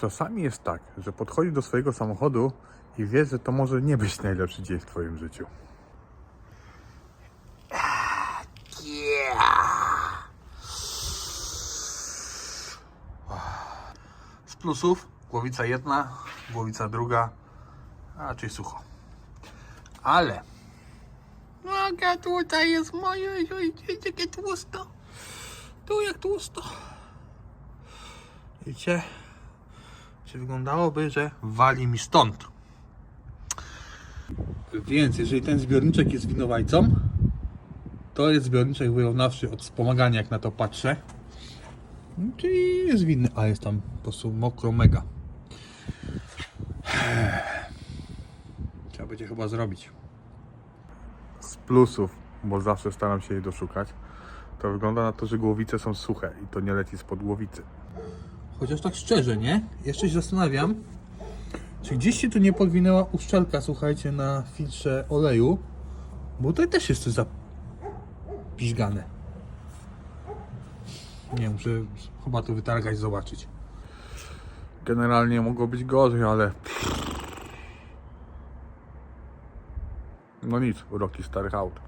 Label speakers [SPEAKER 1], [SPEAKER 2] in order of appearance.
[SPEAKER 1] Czasami jest tak, że podchodzisz do swojego samochodu i wiesz, że to może nie być najlepszy dzień w twoim życiu. Z plusów głowica jedna, głowica druga, raczej sucho. Ale Noga tutaj jest moje, jakie tłusto. Tu jak tłusto. Wiecie? Czy wyglądałoby, że wali mi stąd. Więc jeżeli ten zbiorniczek jest winowajcą, to jest zbiorniczek wyrównawczy od wspomagania, jak na to patrzę. Czyli jest winny, a jest tam po prostu mokro mega. Trzeba będzie chyba zrobić. Z plusów, bo zawsze staram się jej doszukać, to wygląda na to, że głowice są suche i to nie leci spod głowicy. Chociaż tak szczerze, nie? Jeszcze się zastanawiam, czy gdzieś się tu nie podwinęła uszczelka, słuchajcie, na filtrze oleju, bo tutaj też jest coś zapiźgane. Nie, muszę chyba to wytargać, zobaczyć. Generalnie mogło być gorzej, ale... No nic, uroki starych aut.